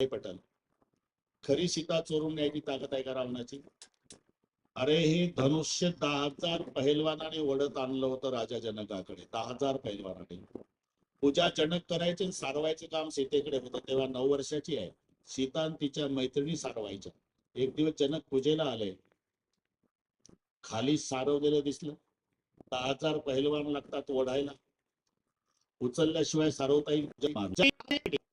हे पटल. खरी सीता चोरून न्यायची ताकद आहे का रावणाची? अरे हे धनुष्य दहा हजार पहिलवानाने ओढत आणलं होतं राजा जनकाकडे. दहा हजार पहिलवानाने. पूजा जनक करायचे सारवायचे काम सीतेकडे होतं तेव्हा नऊ वर्षाची आहे. सीता आणि तिच्या मैत्रिणी सारवायच्या. एक दिवस जनक पूजेला आले. खाली सारवलेलं दिसलं. दहा हजार पहिलवान लागतात ओढायला. उचलल्याशिवाय सारवता येईल.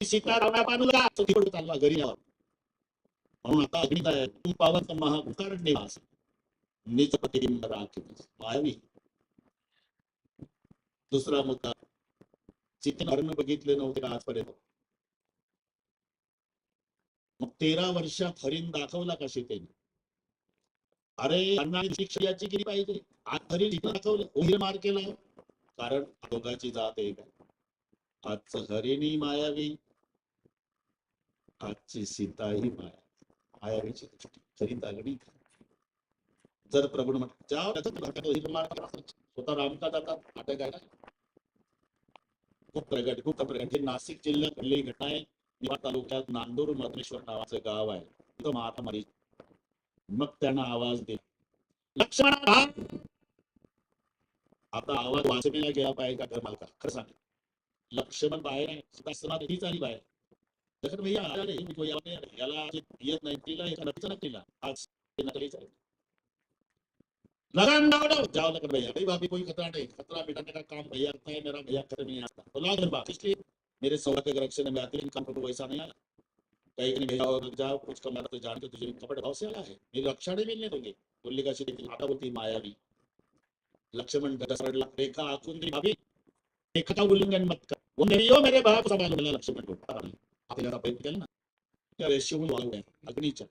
ती सीता तिकडे चालला घरी यावं. म्हणून आता अग्नित आहे. तू पावन महाकार निवास नीच पती राखी मायावी दुसरा मुद्दा. सीतेने बघितले नव्हते का आजपर्यंत? मग तेरा वर्षात हरिण दाखवला का सीतेने अरे त्यांना किती पाहिजे? आज हरिण इथं दाखवलं. उहीर मार केला. कारण दोघाची जात एक आहे. आजचं हरिणी मायावी. आजची सीता ही माया. मायावीची दृष्टी हरिण दागणी जर प्रभू म्हणत जाओ स्वतः रामका जातात नाटक आहे खूप प्रगट खूप प्रगट. हे नाशिक जिल्ह्यात घडलेली घटना आहे. निवाड तालुक्यात नांदूर मधनेश्वर नावाचं गाव आहे. तिथं महात्मारी मग त्यांना आवाज दे. लक्ष्मण आता आवाज वाचविला गेला पाहिजे का घर मालका खरं सांग लक्ष्मण बाहेर आहे. सीतास्थानात हीच आली बाहेर. लक्ष्मण भैया आला रे मी आवडे याला जे येत नाही तिला एका नदीचा नकलीला आज ते नकलीच आहे लगान डालो जाओ लखन भैया भाई भाभी कोई खतरा नहीं खतरा मिटाने का काम भैया करता है मेरा भैया कर नहीं आता तो लाग बा इसलिए मेरे सौभाग्य के रक्षण में आते हैं काम को वैसा नहीं आया कहीं कहीं भैया और जाओ कुछ कमाना तो जान के तुझे कपड़े भाव से आला है मेरी रक्षा नहीं मिलने दोगे बोलली का शेती आता बोलती मायावी लक्ष्मण दसरडला रेखा आखून दी भाभी रेखा का उल्लंघन मत कर वो नहीं हो मेरे बाप सवाल बोला लक्ष्मण को आपल्याला प्रयत्न केला ना त्या रेषेहून अग्नीच्या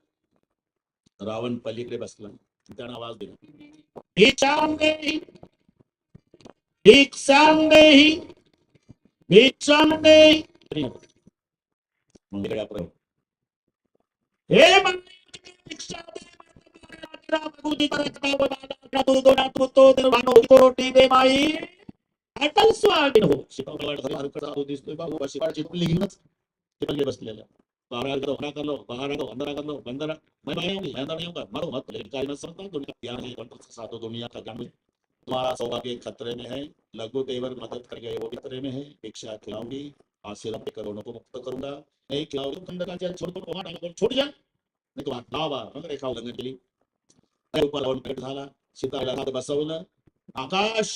रावण पलीकडे बसला। आवाज़ दिला। दे, तू तू तो अटल हो बाबू पहिले बसलेलं बाहर करो हरा कर लो बाहर करो अंदर कर लो बंदर मैं मैं अंदर नहीं मरो मत में समझता हूँ दुनिया है साधो दुनिया का तुम्हारा सौभाग्य खतरे में है लघु देवर मदद कर गए वो खतरे में है भिक्षा खिलाऊँगी आशीर्वाद करोड़ों को मुक्त करूँगा नहीं खिलाओगे तुम छोड़ दो वहाँ छोड़ जा नहीं तो हात लावा मग रेखा उल्लंघन केली त्या रूपाला लावून पेट झाला सीताला हात बसवलं आकाश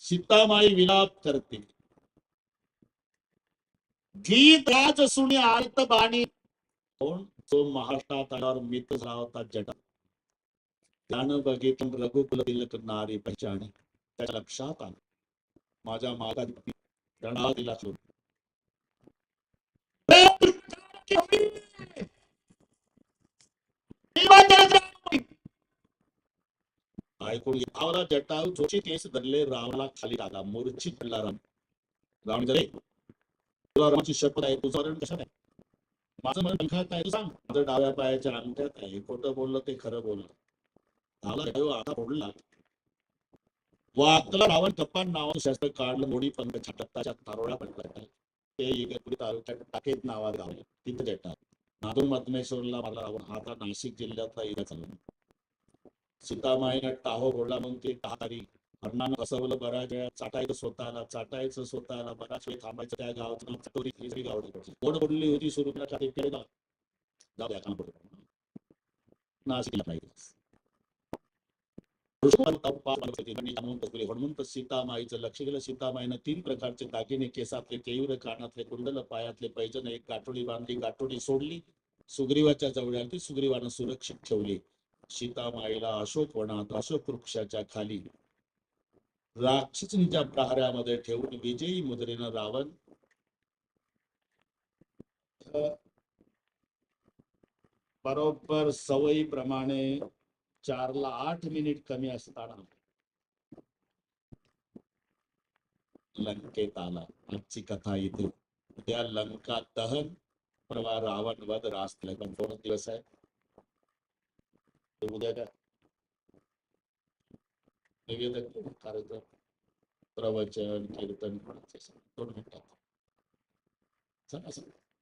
सीतामाई विलाप करते। गीत राज सुनी आर्त बाणी। कोण? जो महाराष्ट्रात आल्यावर मित्र होता जटा। त्यानं बघितलं रघुकुल तिलक नारी पहचाने त्याच्या लक्षात आलं मागा रणा दिला धरले रावला खाली टाकला मूर्छित पडला राम राम जरे तुला रामाची शपथ आहे, तुझं वरण कशात डाव्या पायाच्या हो, आता फोडला वाकला रावण कप्पान नावाचं शस्त्र काढलं मोडी पंख छटकताच्या तारोळ्या पडला ते इगतपुरी तालुक्यात टाकेत नावा गाव आहे. तिथं देतात. नादूर मधमेश्वरला मला रावण हा आता नाशिक जिल्ह्यातला इथं चालू सीतामाईनं टाहो बोलला मग ते टाहारी हरणानं कसवलं बऱ्याच वेळा. चाटायचं स्वतःला चाटायचं स्वतःला. बराच वेळ थांबायचं त्या गावाचं चटोरी गाव गोड बोलली होती सुरुला तिकडे जाऊ जाऊ द्या नाशिकला पाहिजे. हनुमंत सीतामाईचं लक्ष गेलं सीतामाईनं तीन प्रकारचे दागिने केसातले केयुर कानातले कुंडल पायातले पैजन एक गाठोडी बांधली गाठोडी सोडली सुग्रीवाच्या जवळ आली ती सुग्रीवानं सुरक्षित ठेवली सीतामाईला अशोक वनात अशोक वृक्षाच्या खाली राक्षसीच्या प्रहारामध्ये ठेवून विजयी मुद्रेनं रावण बरोबर सवयीप्रमाणे चारला आठ मिनिट कमी लंकेत आला आजची कथा इथे. लंका दहन परवा रावण वध रास पण कोण दिवस आहे उद्या कार्यक्रम. प्रवचन, कीर्तन दोन मिनिटात.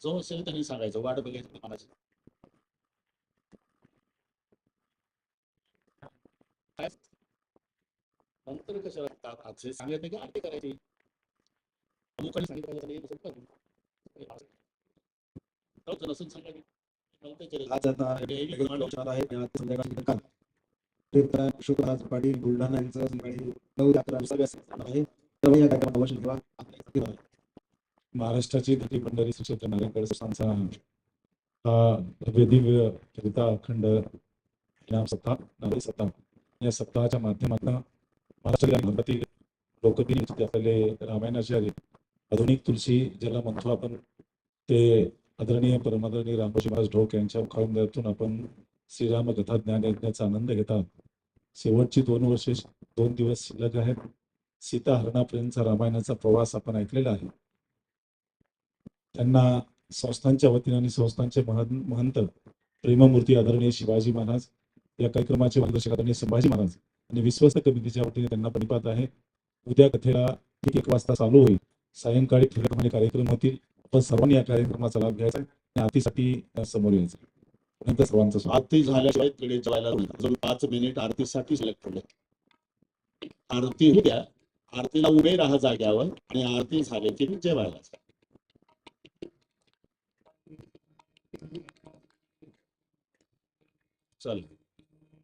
जो असेल त्यांनी सांगायचं. वाट बघायची कोणाची नंतर कशा लागतात? आज सांगत की आरती करायची. अमुकांनी सांगितलं या महाराष्ट्राची धटी पंढरी सुशेत संस्थांचा हा दिव्य कविता अखंड सत्ता नारी सत्ता. या सप्ताहाच्या माध्यमातून महाराष्ट्रातील आणि भारतातील लोकप्रिय नेते आपले रामायणाचार्य आधुनिक तुलसी ज्याला म्हणतो आपण ते आदरणीय परमादरणीय रामोजी महाराज ढोक यांच्या मुखाबंधातून आपण श्रीराम कथा ज्ञान यज्ञाचा आनंद घेतात. शेवटची दोन वर्षे दोन दिवस शिल्लक आहेत. सीता हरणापर्यंतचा रामायणाचा प्रवास आपण ऐकलेला आहे. त्यांना संस्थांच्या वतीने आणि संस्थांचे महंत प्रेममूर्ती आदरणीय शिवाजी महाराज या कार्यक्रमाचे मार्गदर्शक आदरणीय संभाजी महाराज आणि विश्वस्त कमिटीच्या वतीने त्यांना परिपात आहे. उद्या कथेला एक एक वाजता चालू होईल. सायंकाळी ठिकाणी कार्यक्रम होतील. आपण सर्वांनी या कार्यक्रमाचा लाभ घ्यायचा आणि आरतीसाठी समोर यायचं नंतर सर्वांचं आरती झाल्याशिवाय तिकडे जायला अजून पाच मिनिट आरतीसाठी सिलेक्ट ठेवले आरती उद्या आरतीला उभे राहा जाग्यावर आणि आरती झाली की मग जेवायला चालेल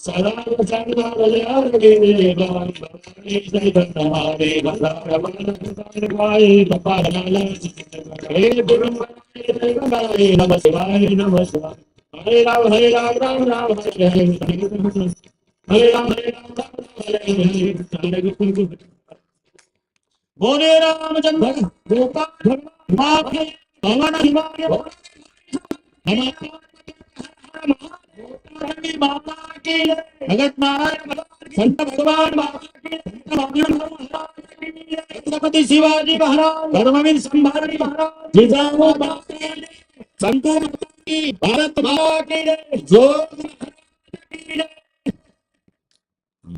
सदा हरे राम हरे राम राम राम हरे हरे बोले रामचंद्र गोपाल भगवान माथे हिमालय माता की भगत भगवान संत भगवान भगवान, छत्रपति शिवाजी महाराज, धर्मवीर संभाजी महाराज, जिजाऊ माता की संतो माता की भारत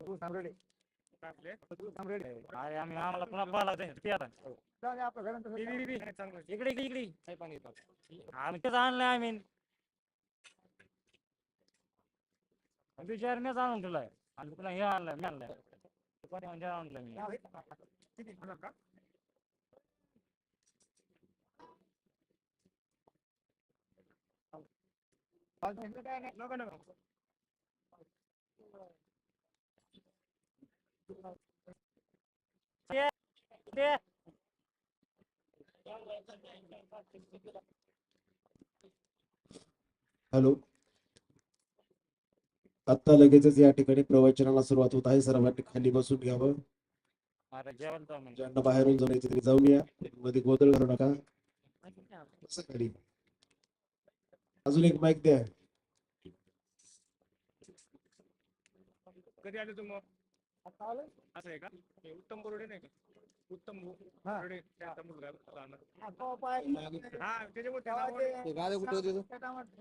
Thank you. टाकले आम्हाला पुन्हा पाहिला ते आता इकडे इकडे इकडे आम्ही तेच आणलं आम्ही विचारण्याच आणून तुला आणि पुन्हा हे आणलंय मी आणलंय म्हणजे आणलं मी नको नको हॅलो. आता लगेचच या ठिकाणी प्रवचनाला सुरुवात होत आहे. सर्वांनी खाली बसून घ्यावं. अरे जेवण तो ज्यांना बाहेरून जाऊन यायचे तरी जाऊन या मध्ये गोंधळ करू नका. खाली. अजून एक माईक द्या. कधी आले तुम्ही असं आहे का? हे उत्तम बोर्डे नाही का? उत्तम बोर्डे त्यांचा मुलगा लहान. हा त्याच्यामुळे त्याला आवड- गाड्या कुठे होते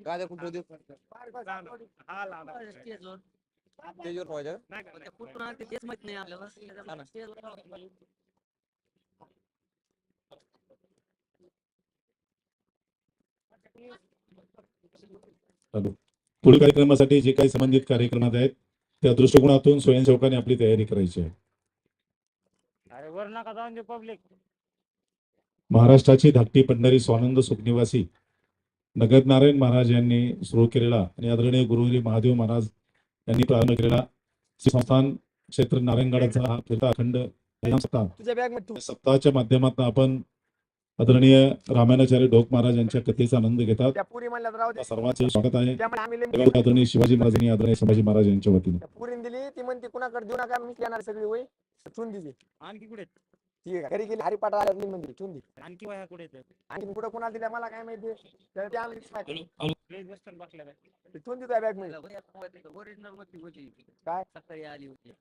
गाड्या कुठे होते? लहान. हा लहान आहे. स्टेजवर पाहिजे नाही का? नाही. कुठून आले तेच माहित नाही आपल्याला. पुढील कार्यक्रमासाठी जे काही संबंधित कार्यक्रमात आहेत त्या दृष्टिकोनातून स्वयंसेवकांनी आपली तयारी करायची आहे. अरे वर नका जाऊन दे पब्लिक महाराष्ट्राची धाकटी पंढरी स्वानंद सुखनिवासी नगद नारायण महाराज यांनी सुरू केलेला आणि आदरणीय गुरुहरी महादेव महाराज यांनी प्रारंभ केलेला संस्थान क्षेत्र नारायणगडाचा हा फिरता अखंड सप्ताहाच्या माध्यमातून आपण आदरणीय रामायणाचार्य ढोक महाराज यांच्या कथेचा आनंद घेतात. सर्वांचे स्वागत आहे. आदरणीय शिवाजी महाराज आणि आदरणीय संभाजी महाराज यांच्या वतीने. पुरी दिली. ती म्हणते कुणाकडे देऊ नका मी येणार सगळी वय ठेवून दिली. आणखी कुठे? घरी गेली. हरिपाठ आल्यातली म्हणजे ठेवून दिली. कुठे आणखी कुठे कोणाला दिल्या मला काय माहिती? ठेवून देतो आली होती.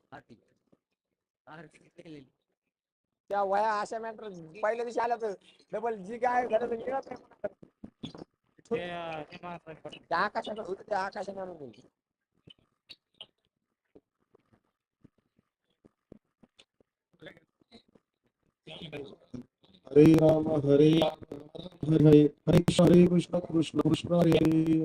त्या वया अशा मॅटर पहिल्या दिवशी आल्या तर डबल जी काय घरात मिळत नाही. ते, अं, ते महाराज- त्या होतं त्या आकाशाने आणून दिली हरे राम हरे राम हरे हरे हरे कृष्ण हरे कृष्ण कृष्ण कृष्ण हरे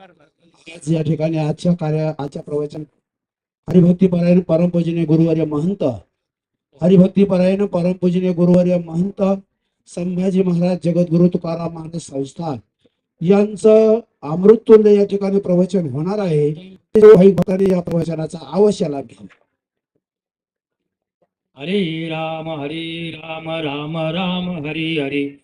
आज या ठिकाणी आजच्या कार्य आजच्या प्रवचन. हरिभक्तीपरायण परमपूजनीय गुरुवर्य महंत. हरिभक्तीपरायण परमपूजनीय गुरुवर्य महंत. संभाजी महाराज जगद्गुरु तुकाराम महाराज संस्थान यांचं अमृततुल्य या ठिकाणी प्रवचन होणार आहे. भक्तांनी या प्रवचनाचा अवश्य लाभ घ्यावा. हरे राम हरे राम राम राम हरे हरे.